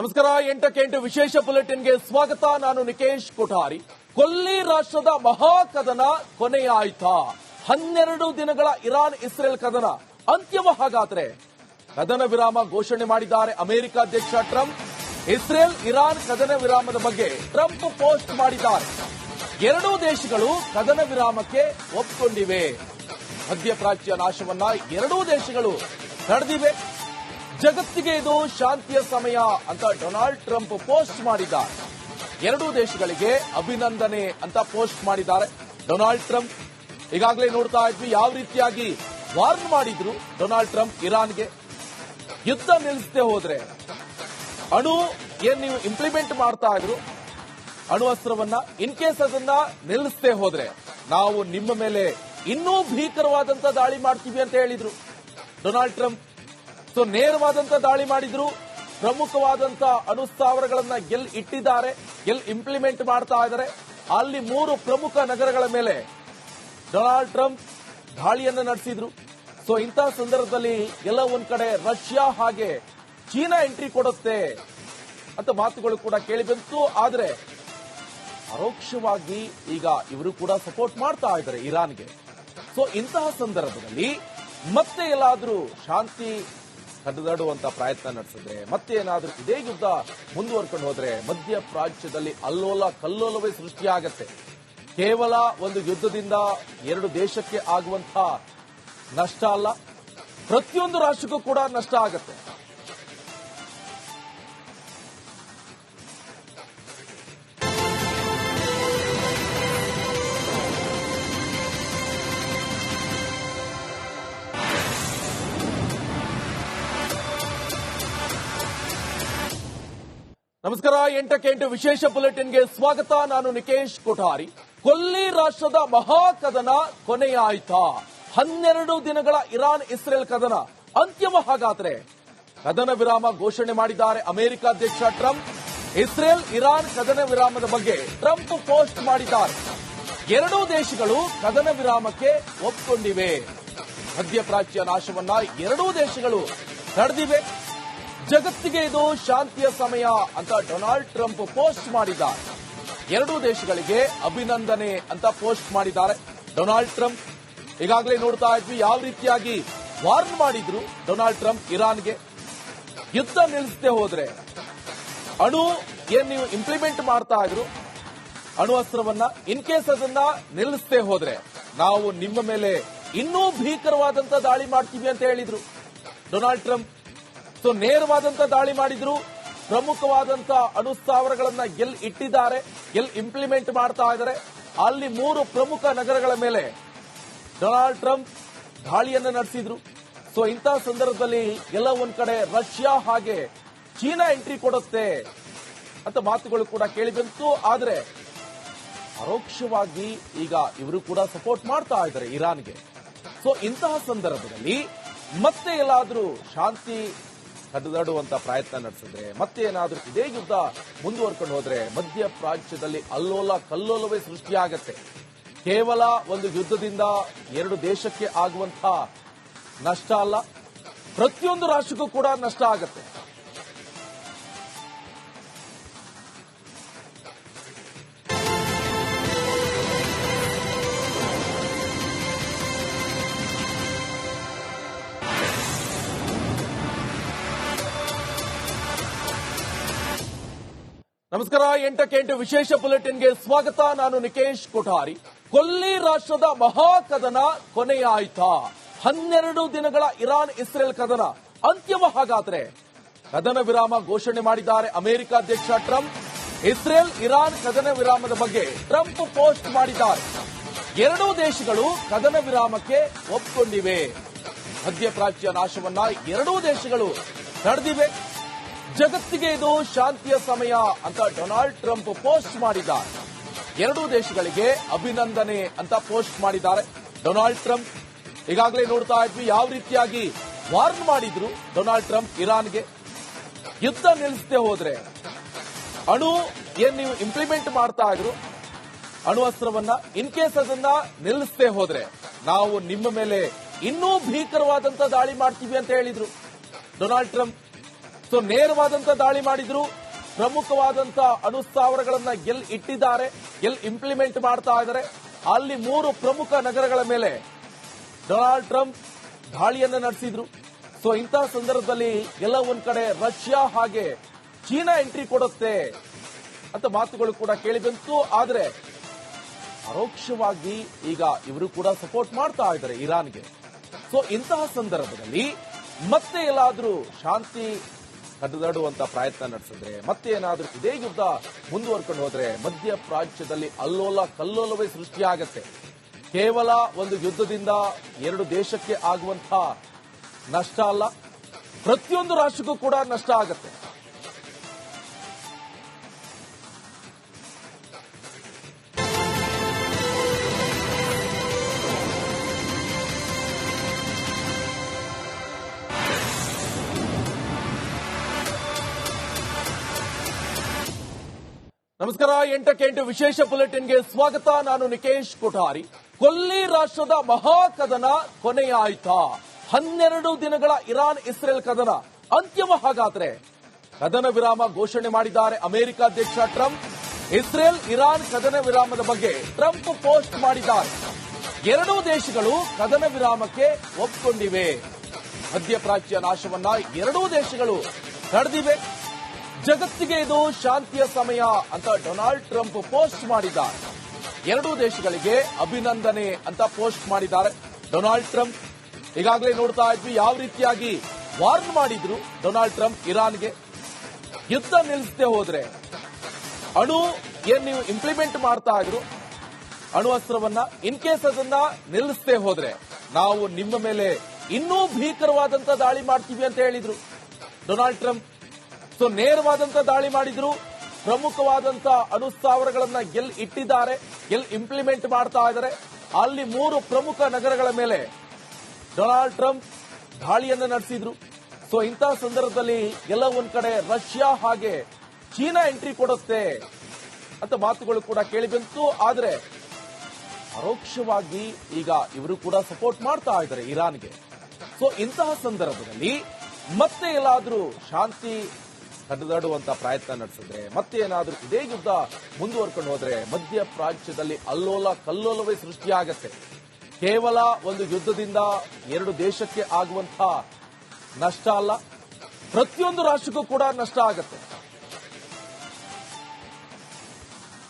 ನಮಸ್ಕಾರ ಎಂಟಕ್ಕೆ ಎಂಟು ವಿಶೇಷ ಬುಲೆಟಿನ್ಗೆ ಸ್ವಾಗತ. ನಾನು ನಿಕೇಶ್ ಕೊಠಾರಿ. ಕೊಲ್ಲಿ ರಾಷ್ಟ್ರದ ಮಹಾಕದನ ಕೊನೆಯಾಯ್ತಾ. ಹನ್ನೆರಡು ದಿನಗಳ ಇರಾನ್ ಇಸ್ರೇಲ್ ಕದನ ಅಂತ್ಯಮ ಹಾಗಾದ್ರೆ. ಕದನ ವಿರಾಮ ಘೋಷಣೆ ಮಾಡಿದ್ದಾರೆ ಅಮೆರಿಕ ಅಧ್ಯಕ್ಷ ಟ್ರಂಪ್. ಇಸ್ರೇಲ್, ಇರಾನ್ ಕದನ ವಿರಾಮದ ಬಗ್ಗೆ ಟ್ರಂಪ್ ಪೋಸ್ಟ್ ಮಾಡಿದ್ದಾರೆ. ಎರಡೂ ದೇಶಗಳು ಕದನ ವಿರಾಮಕ್ಕೆ ಒಪ್ಪಿಕೊಂಡಿವೆ ಮಧ್ಯಪ್ರಾಚ್ಯ ನಾಶವನ್ನ ಎರಡೂ ದೇಶಗಳು ತಡೆದಿವೆ ಜಗತ್ತಿಗೆ ಇದು ಶಾಂತಿಯ ಸಮಯ ಅಂತ ಡೊನಾಲ್ಡ್ ಟ್ರಂಪ್ ಪೋಸ್ಟ್ ಮಾಡಿದ್ದಾರೆ ಎರಡೂ ದೇಶಗಳಿಗೆ ಅಭಿನಂದನೆ ಅಂತ ಪೋಸ್ಟ್ ಮಾಡಿದ್ದಾರೆ. ಡೊನಾಲ್ಡ್ ಟ್ರಂಪ್ ಈಗಾಗಲೇ ನೋಡ್ತಾ ಇದ್ವಿ ಯಾವ ರೀತಿಯಾಗಿ ವಾರ್ನ್ ಮಾಡಿದ್ರು ಡೊನಾಲ್ಡ್ ಟ್ರಂಪ್ ಇರಾನ್ಗೆ. ಯುದ್ಧ ನಿಲ್ಲಿಸದೆ ಹೋದ್ರೆ ಅಣು ಏನ್ ನೀವು ಇಂಪ್ಲಿಮೆಂಟ್ ಮಾಡ್ತಾ ಇದ್ರು? ಅಣು ಅಸ್ತ್ರವನ್ನ ಇನ್ ಕೇಸ್ ಅದನ್ನ ನಿಲ್ಲಿಸದೆ ಹೋದ್ರೆ ನಾವು ನಿಮ್ಮ ಮೇಲೆ ಇನ್ನೂ ಭೀಕರವಾದಂತ ದಾಳಿ ಮಾಡ್ತೀವಿ ಅಂತ ಹೇಳಿದ್ರು. ಡೊನಾಲ್ಡ್ ಟ್ರಂಪ್ ಸೊ ನೇರವಾದಂತ ದಾಳಿ ಮಾಡಿದ್ರು. ಪ್ರಮುಖವಾದಂತ ಅನುಸ್ಥಾವರಗಳನ್ನ ಗೆಲ್ ಇಟ್ಟಿದ್ದಾರೆ ಗೆಲ್ ಇಂಪ್ಲಿಮೆಂಟ್ ಮಾಡ್ತಾ ಇದ್ದಾರೆ. ಅಲ್ಲಿ ಮೂರು ಪ್ರಮುಖ ನಗರಗಳ ಮೇಲೆ ಡೊನಾಲ್ಡ್ ಟ್ರಂಪ್ ದಾಳಿಯನ್ನ ನಡೆಸಿದ್ರು. ಸೊ ಇಂತಹ ಸಂದರ್ಭದಲ್ಲಿ ಎಲ್ಲ ಒಂದ್ ಕಡೆ ರಷ್ಯಾ ಹಾಗೆ ಚೀನಾ ಎಂಟ್ರಿ ಕೊಡುತ್ತೆ ಅಂತ ಮಾತುಗಳು ಕೂಡ ಕೇಳಿ ಬಂತು. ಆದ್ರೆ ಪರೋಕ್ಷವಾಗಿ ಈಗ ಇವರು ಕೂಡ ಸಪೋರ್ಟ್ ಮಾಡ್ತಾ ಇದ್ದಾರೆ ಇರಾನ್ಗೆ. ಸೊ ಇಂತಹ ಸಂದರ್ಭದಲ್ಲಿ ಮತ್ತೆ ಎಲ್ಲಾದ್ರೂ ಶಾಂತಿ ಕದಡುವಂತ ಪ್ರಯತ್ನ ನಡೆಸಿದ್ರೆ ಮತ್ತೆ ಏನಾದ್ರೂ ಇದೇ ಯುದ್ಧ ಮುಂದುವರ್ಕೊಂಡು ಹೋದ್ರೆ ಮಧ್ಯ ಪ್ರಾಚ್ಯದಲ್ಲಿ ಅಲ್ಲೋಲ ಕಲ್ಲೋಲವೇ ಸೃಷ್ಟಿಯಾಗತ್ತೆ. ಕೇವಲ ಒಂದು ಯುದ್ಧದಿಂದ ಎರಡು ದೇಶಕ್ಕೆ ಆಗುವಂತಹ ನಷ್ಟ ಅಲ್ಲ, ಪ್ರತಿಯೊಂದು ರಾಷ್ಟ್ರಕ್ಕೂ ಕೂಡ ನಷ್ಟ ಆಗತ್ತೆ. ನಮಸ್ಕಾರ, ಎಂಟಕ್ಕೆ ಎಂಟು ವಿಶೇಷ ಬುಲೆಟಿನ್ಗೆ ಸ್ವಾಗತ. ನಾನು ನಿಕೇಶ್ ಕೊಠಾರಿ. ಕೊಲ್ಲಿ ರಾಷ್ಟ್ರದ ಮಹಾಕದನ ಕೊನೆಯಾಯ್ತಾ? ಹನ್ನೆರಡು ದಿನಗಳ ಇರಾನ್ ಇಸ್ರೇಲ್ ಕದನ ಅಂತ್ಯಮ ಹಾಗಾದ್ರೆ? ಕದನ ವಿರಾಮ ಘೋಷಣೆ ಮಾಡಿದ್ದಾರೆ ಅಮೆರಿಕ ಅಧ್ಯಕ್ಷ ಟ್ರಂಪ್. ಇಸ್ರೇಲ್, ಇರಾನ್ ಕದನ ವಿರಾಮದ ಬಗ್ಗೆ ಟ್ರಂಪ್ ಪೋಸ್ಟ್ ಮಾಡಿದ್ದಾರೆ. ಎರಡೂ ದೇಶಗಳು ಕದನ ವಿರಾಮಕ್ಕೆ ಒಪ್ಪಿಕೊಂಡಿವೆ ಮಧ್ಯಪ್ರಾಚ್ಯ ನಾಶವನ್ನ ಎರಡೂ ದೇಶಗಳು ತಡೆದಿವೆ ಜಗತ್ತಿಗೆ ಇದು ಶಾಂತಿಯ ಸಮಯ ಅಂತ ಡೊನಾಲ್ಡ್ ಟ್ರಂಪ್ ಪೋಸ್ಟ್ ಮಾಡಿದ್ದಾರೆ ಎರಡೂ ದೇಶಗಳಿಗೆ ಅಭಿನಂದನೆ ಅಂತ ಪೋಸ್ಟ್ ಮಾಡಿದ್ದಾರೆ ಡೊನಾಲ್ಡ್ ಟ್ರಂಪ್. ಈಗಾಗಲೇ ನೋಡ್ತಾ ಇದ್ವಿ ಯಾವ ರೀತಿಯಾಗಿ ವಾರ್ನ್ ಮಾಡಿದ್ರು ಡೊನಾಲ್ಡ್ ಟ್ರಂಪ್ ಇರಾನ್ಗೆ. ಯುದ್ಧ ನಿಲ್ಲಿಸದೆ ಹೋದ್ರೆ ಅಣು ಏನ್ ನೀವು ಇಂಪ್ಲಿಮೆಂಟ್ ಮಾಡ್ತಾ ಇದ್ರು? ಅಣು ಅಸ್ತ್ರವನ್ನ ಇನ್ ಕೇಸ್ ಅದನ್ನ ನಿಲ್ಲಿಸದೆ ಹೋದ್ರೆ ನಾವು ನಿಮ್ಮ ಮೇಲೆ ಇನ್ನೂ ಭೀಕರವಾದಂತ ದಾಳಿ ಮಾಡ್ತೀವಿ ಅಂತ ಹೇಳಿದ್ರು. ಡೊನಾಲ್ಡ್ ಟ್ರಂಪ್ ಸೊ ನೇರವಾದಂತ ದಾಳಿ ಮಾಡಿದ್ರು. ಪ್ರಮುಖವಾದಂತ ಅಣು ಎಲ್ಲಿ ಇಟ್ಟಿದ್ದಾರೆ ಎಲ್ಲಿ ಇಂಪ್ಲಿಮೆಂಟ್ ಮಾಡ್ತಾ ಇದ್ದಾರೆ. ಅಲ್ಲಿ ಮೂರು ಪ್ರಮುಖ ನಗರಗಳ ಮೇಲೆ ಡೊನಾಲ್ಡ್ ಟ್ರಂಪ್ ದಾಳಿಯನ್ನ ನಡೆಸಿದ್ರು. ಸೊ ಇಂತಹ ಸಂದರ್ಭದಲ್ಲಿ ಎಲ್ಲ ಒಂದ್ ಕಡೆ ರಷ್ಯಾ ಹಾಗೆ ಚೀನಾ ಎಂಟ್ರಿ ಕೊಡುತ್ತೆ ಅಂತ ಮಾತುಗಳು ಕೂಡ ಕೇಳಿಬಂತು. ಆದ್ರೆ ಪರೋಕ್ಷವಾಗಿ ಈಗ ಇವರು ಕೂಡ ಸಪೋರ್ಟ್ ಮಾಡ್ತಾ ಇದ್ದಾರೆ ಇರಾನ್ಗೆ. ಸೊ ಇಂತಹ ಸಂದರ್ಭದಲ್ಲಿ ಮತ್ತೆ ಎಲ್ಲಾದರೂ ಶಾಂತಿ ಕದಡುವಂತ ಪ್ರಯತ್ನ ನಡೆಸಿದ್ರೆ ಮತ್ತೆ ಏನಾದರೂ ಇದೇ ಯುದ್ಧ ಮುಂದುವರ್ಕೊಂಡು ಹೋದ್ರೆ ಮಧ್ಯ ಪ್ರಾಚ್ಯದಲ್ಲಿ ಅಲ್ಲೋಲ ಕಲ್ಲೋಲವೇ ಸೃಷ್ಟಿಯಾಗತ್ತೆ. ಕೇವಲ ಒಂದು ಯುದ್ಧದಿಂದ ಎರಡು ದೇಶಕ್ಕೆ ಆಗುವಂತಹ ನಷ್ಟ ಅಲ್ಲ, ಪ್ರತಿಯೊಂದು ರಾಷ್ಟ್ರಕ್ಕೂ ಕೂಡ ನಷ್ಟ ಆಗತ್ತೆ. ನಮಸ್ಕಾರ, ಎಂಟಕ್ಕೆ ಎಂಟು ವಿಶೇಷ ಬುಲೆಟಿನ್ಗೆ ಸ್ವಾಗತ. ನಾನು ನಿಕೇಶ್ ಕೊಠಾರಿ. ಕೊಲ್ಲಿ ರಾಷ್ಟ್ರದ ಮಹಾಕದನ ಕೊನೆಯಾಯ್ತಾ. ಹನ್ನೆರಡು ದಿನಗಳ ಇರಾನ್ ಇಸ್ರೇಲ್ ಕದನ ಅಂತ್ಯಮ ಹಾಗಾದ್ರೆ. ಕದನ ವಿರಾಮ ಘೋಷಣೆ ಮಾಡಿದ್ದಾರೆ ಅಮೆರಿಕ ಅಧ್ಯಕ್ಷ ಟ್ರಂಪ್. ಇಸ್ರೇಲ್, ಇರಾನ್ ಕದನ ವಿರಾಮದ ಬಗ್ಗೆ ಟ್ರಂಪ್ ಪೋಸ್ಟ್ ಮಾಡಿದ್ದಾರೆ. ಎರಡೂ ದೇಶಗಳು ಕದನ ವಿರಾಮಕ್ಕೆ ಒಪ್ಪಿಕೊಂಡಿವೆ ಮಧ್ಯಪ್ರಾಚ್ಯ ನಾಶವನ್ನ ಎರಡೂ ದೇಶಗಳು ತಡೆದಿವೆ ಜಗತ್ತಿಗೆ ಇದು ಶಾಂತಿಯ ಸಮಯ ಅಂತ ಡೊನಾಲ್ಡ್ ಟ್ರಂಪ್ ಪೋಸ್ಟ್ ಮಾಡಿದ್ದಾರೆ. ಎರಡೂ ದೇಶಗಳಿಗೆ ಅಭಿನಂದನೆ ಅಂತ ಪೋಸ್ಟ್ ಮಾಡಿದ್ದಾರೆ ಡೊನಾಲ್ಡ್ ಟ್ರಂಪ್. ಈಗಾಗಲೇ ನೋಡ್ತಾ ಇದ್ವಿ ಯಾವ ರೀತಿಯಾಗಿ ವಾರ್ನ್ ಮಾಡಿದ್ರು ಡೊನಾಲ್ಡ್ ಟ್ರಂಪ್ ಇರಾನ್ಗೆ. ಯುದ್ಧ ನಿಲ್ಲಿಸದೆ ಹೋದ್ರೆ ಅಣು ಏನ್ ನೀವು ಇಂಪ್ಲಿಮೆಂಟ್ ಮಾಡ್ತಾ ಇದ್ರು? ಅಣು ಅಸ್ತ್ರವನ್ನ ಇನ್ ಕೇಸ್ ಅದನ್ನ ನಿಲ್ಲಿಸದೆ ಹೋದ್ರೆ ನಾವು ನಿಮ್ಮ ಮೇಲೆ ಇನ್ನೂ ಭೀಕರವಾದಂತ ದಾಳಿ ಮಾಡ್ತೀವಿ ಅಂತ ಹೇಳಿದ್ರು. ಡೊನಾಲ್ಡ್ ಟ್ರಂಪ್ ಸೊ ನೇರವಾದಂತ ದಾಳಿ ಮಾಡಿದ್ರು, ಪ್ರಮುಖವಾದಂತ ಅಣುಸ್ಥಾವರಗಳನ್ನ ಎಲ್ ಇಟ್ಟಿದ್ದಾರೆ, ಎಲ್ ಇಂಪ್ಲಿಮೆಂಟ್ ಮಾಡ್ತಾ ಇದ್ದಾರೆ. ಅಲ್ಲಿ ಮೂರು ಪ್ರಮುಖ ನಗರಗಳ ಮೇಲೆ ಡೊನಾಲ್ಡ್ ಟ್ರಂಪ್ ದಾಳಿಯನ್ನ ನಡೆಸಿದ್ರು. ಸೊ ಇಂತಹ ಸಂದರ್ಭದಲ್ಲಿ ಎಲ್ಲ ಒಂದ್ ಕಡೆ ರಷ್ಯಾ ಹಾಗೆ ಚೀನಾ ಎಂಟ್ರಿ ಕೊಡುತ್ತೆ ಅಂತ ಮಾತುಗಳು ಕೂಡ ಕೇಳಿಬಂತು. ಆದರೆ ಆದ್ರೆ ಪರೋಕ್ಷವಾಗಿ ಈಗ ಇವರು ಕೂಡ ಸಪೋರ್ಟ್ ಮಾಡ್ತಾ ಇದ್ದಾರೆ ಇರಾನ್ಗೆ. ಸೊ, ಇಂತಹ ಸಂದರ್ಭದಲ್ಲಿ ಮತ್ತೆ ಎಲ್ಲಾದರೂ ಶಾಂತಿ ಕಡಿದಾಡುವಂತ ಪ್ರಯತ್ನ ನಡೆಸಿದ್ರೆ ಮತ್ತೆ ಏನಾದರೂ ಇದೇ ಯುದ್ಧ ಮುಂದುವರ್ಕೊಂಡು ಹೋದ್ರೆ ಮಧ್ಯ ಪ್ರಾಚ್ಯದಲ್ಲಿ ಅಲ್ಲೋಲ ಕಲ್ಲೋಲವೇ ಸೃಷ್ಟಿಯಾಗತ್ತೆ. ಕೇವಲ ಒಂದು ಯುದ್ಧದಿಂದ ಎರಡು ದೇಶಕ್ಕೆ ಆಗುವಂತ ನಷ್ಟ ಅಲ್ಲ, ಪ್ರತಿಯೊಂದು ರಾಷ್ಟ್ರಕ್ಕೂ ಕೂಡ ನಷ್ಟ ಆಗತ್ತೆ. ನಮಸ್ಕಾರ, ಎಂಟಕ್ಕೆ ಎಂಟು ವಿಶೇಷ ಬುಲೆಟಿನ್ಗೆ ಸ್ವಾಗತ. ನಾನು ನಿಕೇಶ್ ಕೊಠಾರಿ. ಕೊಲ್ಲಿ ರಾಷ್ಟ್ರದ ಮಹಾಕದನ ಕೊನೆಯಾಯ್ತಾ ಹನ್ನೆರಡು ದಿನಗಳ ಇರಾನ್ ಇಸ್ರೇಲ್ ಕದನ. ಅಂತ್ಯಮ ಹಾಗಾದ್ರೆ ಕದನ ವಿರಾಮ ಘೋಷಣೆ ಮಾಡಿದ್ದಾರೆ ಅಮೆರಿಕ ಅಧ್ಯಕ್ಷ ಟ್ರಂಪ್. ಇಸ್ರೇಲ್, ಇರಾನ್ ಕದನ ವಿರಾಮದ ಬಗ್ಗೆ ಟ್ರಂಪ್ ಪೋಸ್ಟ್ ಮಾಡಿದ್ದಾರೆ. ಎರಡೂ ದೇಶಗಳು ಕದನ ವಿರಾಮಕ್ಕೆ ಒಪ್ಪಿಕೊಂಡಿವೆ ಮಧ್ಯಪ್ರಾಚ್ಯ ನಾಶವನ್ನ ಎರಡೂ ದೇಶಗಳು ತಡೆದಿವೆ ಜಗತ್ತಿಗೆ ಇದು ಶಾಂತಿಯ ಸಮಯ ಅಂತ ಡೊನಾಲ್ಡ್ ಟ್ರಂಪ್ ಪೋಸ್ಟ್ ಮಾಡಿದ್ದಾರೆ. ಎರಡೂ ದೇಶಗಳಿಗೆ ಅಭಿನಂದನೆ ಅಂತ ಪೋಸ್ಟ್ ಮಾಡಿದ್ದಾರೆ ಡೊನಾಲ್ಡ್ ಟ್ರಂಪ್. ಈಗಾಗಲೇ ನೋಡ್ತಾ ಇದ್ವಿ ಯಾವ ರೀತಿಯಾಗಿ ವಾರ್ನ್ ಮಾಡಿದ್ರು ಡೊನಾಲ್ಡ್ ಟ್ರಂಪ್ ಇರಾನ್ಗೆ. ಯುದ್ಧ ನಿಲ್ಲಿಸದೆ ಹೋದ್ರೆ ಅಣು ಏನ್ ನೀವು ಇಂಪ್ಲಿಮೆಂಟ್ ಮಾಡ್ತಾ ಇದ್ರು? ಅಣು ಅಸ್ತ್ರವನ್ನ ಇನ್ ಕೇಸ್ ಅದನ್ನ ನಿಲ್ಲಿಸದೆ ಹೋದ್ರೆ ನಾವು ನಿಮ್ಮ ಮೇಲೆ ಇನ್ನೂ ಭೀಕರವಾದಂತ ದಾಳಿ ಮಾಡ್ತೀವಿ ಅಂತ ಹೇಳಿದ್ರು. ಡೊನಾಲ್ಡ್ ಟ್ರಂಪ್ ಸೊ ನೇರವಾದಂತ ದಾಳಿ ಮಾಡಿದ್ರು, ಪ್ರಮುಖವಾದಂತ ಅನುಸ್ಥಾವರಗಳನ್ನ ಗೆಲ್ ಇಟ್ಟಿದ್ದಾರೆ ಗೆಲ್ ಇಂಪ್ಲಿಮೆಂಟ್ ಮಾಡ್ತಾ ಇದ್ದಾರೆ. ಅಲ್ಲಿ ಮೂರು ಪ್ರಮುಖ ನಗರಗಳ ಮೇಲೆ ಡೊನಾಲ್ಡ್ ಟ್ರಂಪ್ ದಾಳಿಯನ್ನು ನಡೆಸಿದ್ರು. ಸೊ ಇಂತಹ ಸಂದರ್ಭದಲ್ಲಿ ಎಲ್ಲ ಒಂದ್ ಕಡೆ ರಷ್ಯಾ ಹಾಗೆ ಚೀನಾ ಎಂಟ್ರಿ ಕೊಡುತ್ತೆ ಅಂತ ಮಾತುಗಳು ಕೂಡ ಕೇಳಿ ಬಂತು ಆದ್ರೆ ಪರೋಕ್ಷವಾಗಿ ಈಗ ಇವರು ಕೂಡ ಸಪೋರ್ಟ್ ಮಾಡ್ತಾ ಇದ್ದಾರೆ ಇರಾನ್ಗೆ. ಸೊ ಇಂತಹ ಸಂದರ್ಭದಲ್ಲಿ ಮತ್ತೆ ಎಲ್ಲಾದರೂ ಶಾಂತಿ ಕಡಿದಾಡುವಂತ ಪ್ರಯತ್ನ ನಡೆಸಿದ್ರೆ ಮತ್ತೆ ಏನಾದರೂ ಇದೇ ಯುದ್ಧ ಮುಂದುವರ್ಕೊಂಡು ಹೋದ್ರೆ ಮಧ್ಯ ಪ್ರಾಚ್ಯದಲ್ಲಿ ಅಲ್ಲೋಲ ಕಲ್ಲೋಲವೇ ಸೃಷ್ಟಿಯಾಗತ್ತೆ. ಕೇವಲ ಒಂದು ಯುದ್ಧದಿಂದ ಎರಡು ದೇಶಕ್ಕೆ ಆಗುವಂತ ನಷ್ಟ ಅಲ್ಲ. ಪ್ರತಿಯೊಂದು ರಾಷ್ಟ್ರಕ್ಕೂ ಕೂಡ ನಷ್ಟ ಆಗತ್ತೆ.